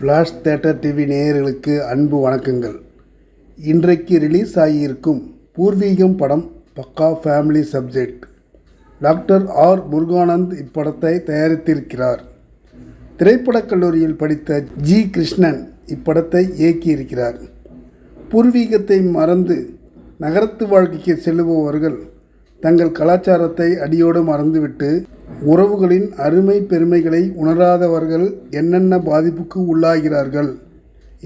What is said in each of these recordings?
Flash theatre TV நேயர்களுக்கு அன்பு வணக்கங்கள். இன்றைக்கு ரிலீஸ் ஆகியிருக்கும் பூர்வீகம் படம் பக்கா family subject doctor R Muruganand இப்படத்தை தயாரித்திருக்கிறார். திரைப்படக் கல்லூரியில் படித்த ஜி கிருஷ்ணன் இப்படத்தை இயக்கியிருக்கிறார். பூர்வீகத்தை மறந்து நகரத்து வாழ்க்கைக்கு செல்லுபவர்கள் தங்கள் கலாச்சாரத்தை அடியோடு மறந்துவிட்டு உறவுகளின் அருமை பெருமைகளை உணராதவர்கள் என்னென்ன பாதிப்புக்கு உள்ளாகிறார்கள்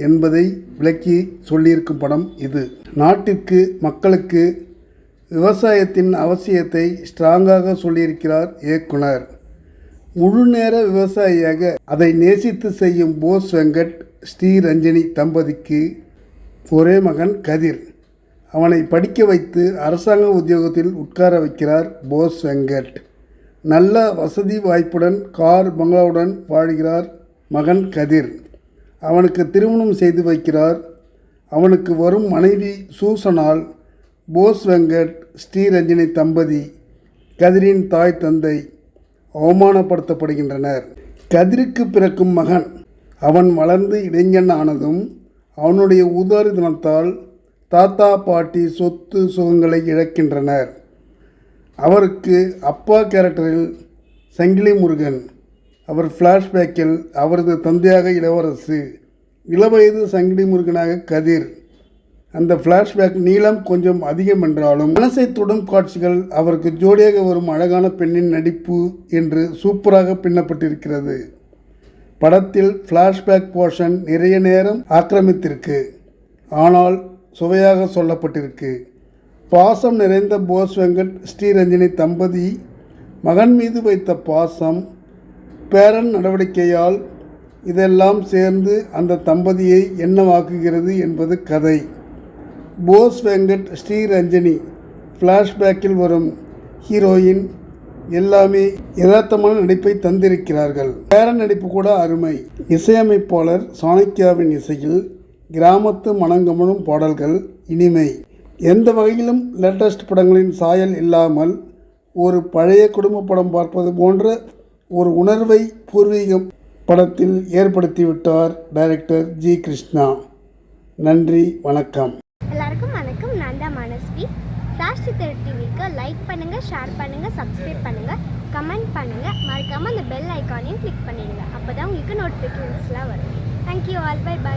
என்பதை விளக்கி சொல்லியிருக்கும் படம் இது. நாட்டிற்கு மக்களுக்கு விவசாயத்தின் அவசியத்தை ஸ்ட்ராங்காக சொல்லியிருக்கிறார் இயக்குனர். முழு நேர விவசாயியாக அதை நேசித்து செய்யும் போஸ் வெங்கட் ஸ்ரீரஞ்சனி தம்பதிக்கு ஒரே மகன் கதிர். அவனை படிக்க வைத்து அரசாங்க உத்தியோகத்தில் உட்கார வைக்கிறார் போஸ் வெங்கட். நல்ல வசதி வாய்ப்புடன் கார் பங்களாவுடன் வாழ்கிறார் மகன் கதிர். அவனுக்கு திருமணம் செய்து வைக்கிறார். அவனுக்கு வரும் மனைவி சூசனால் போஸ் வெங்கட் ஸ்ரீரஞ்சனி தம்பதி கதிரின் தாய் தந்தை அவமானப்படுத்தப்படுகின்றனர். கதிருக்கு பிறக்கும் மகன் அவன் வளர்ந்து இளைஞன் ஆனதும் அவனுடைய உதாரிதனத்தால் தாத்தா பாட்டி சொத்து சுகங்களை இழக்கின்றனர். அவருக்கு அப்பா கேரக்டரில் சங்கிலி முருகன். அவர் ஃப்ளாஷ்பேக்கில் அவரது தந்தையாக இளவரசு. இளவயது சங்கிலி முருகனாக கதிர். அந்த ஃப்ளாஷ்பேக் நீளம் கொஞ்சம் அதிகம் என்றாலும் மனசை தொடும் காட்சிகள் அவருக்கு ஜோடியாக வரும் அழகான பெண்ணின் நடிப்பு என்று சூப்பராக பின்னப்பட்டிருக்கிறது. படத்தில் ஃப்ளாஷ்பேக் போர்ஷன் நிறைய நேரம் ஆக்கிரமித்திருக்கு. ஆனால் சுவையாக சொல்லப்பட்டிருக்கு. பாசம் நிறைந்த போஸ் வெங்கட் ஸ்ரீரஞ்சனி தம்பதி மகன் மீது வைத்த பாசம் பேரன் நடவடிக்கையால் இதெல்லாம் சேர்ந்து அந்த தம்பதியை என்னவாக்குகிறது என்பது கதை. போஸ் வெங்கட் ஸ்ரீரஞ்சனி ஃப்ளாஷ்பேக்கில் வரும் ஹீரோயின் எல்லாமே யதார்த்தமான நடிப்பை தந்திருக்கிறார்கள். பேரன் நடிப்பு கூட அருமை. இசையமைப்பாளர் சாணக்கியாவின் இசையில் கிராமத்து மனங்கமழும் பாடல்கள் இனிமை. எந்த வகையிலும் லேட்டஸ்ட் படங்களின் சாயல் இல்லாமல் ஒரு பழைய குடும்ப படம் பார்ப்பது போன்ற ஒரு உணர்வை பூர்வீகம் படத்தில் ஏற்படுத்திவிட்டார் டைரக்டர் ஜி கிருஷ்ணா. நன்றி வணக்கம். எல்லாருக்கும் வணக்கம். நான் தான் மனஸ்வி. ஃப்ளாஷ் சித்தர் டிவிக்கு லைக் பண்ணுங்கள் ஷேர் பண்ணுங்கள் சப்ஸ்கிரைப் பண்ணுங்கள் கமெண்ட் பண்ணுங்கள் மறக்காமல் அந்த பெல் ஐக்கானையும் கிளிக் பண்ணிடுங்க. அப்போ தான் உங்களுக்கு நோட்டிஃபிகேஷன்ஸ்லாம் வரும். Thank you all by by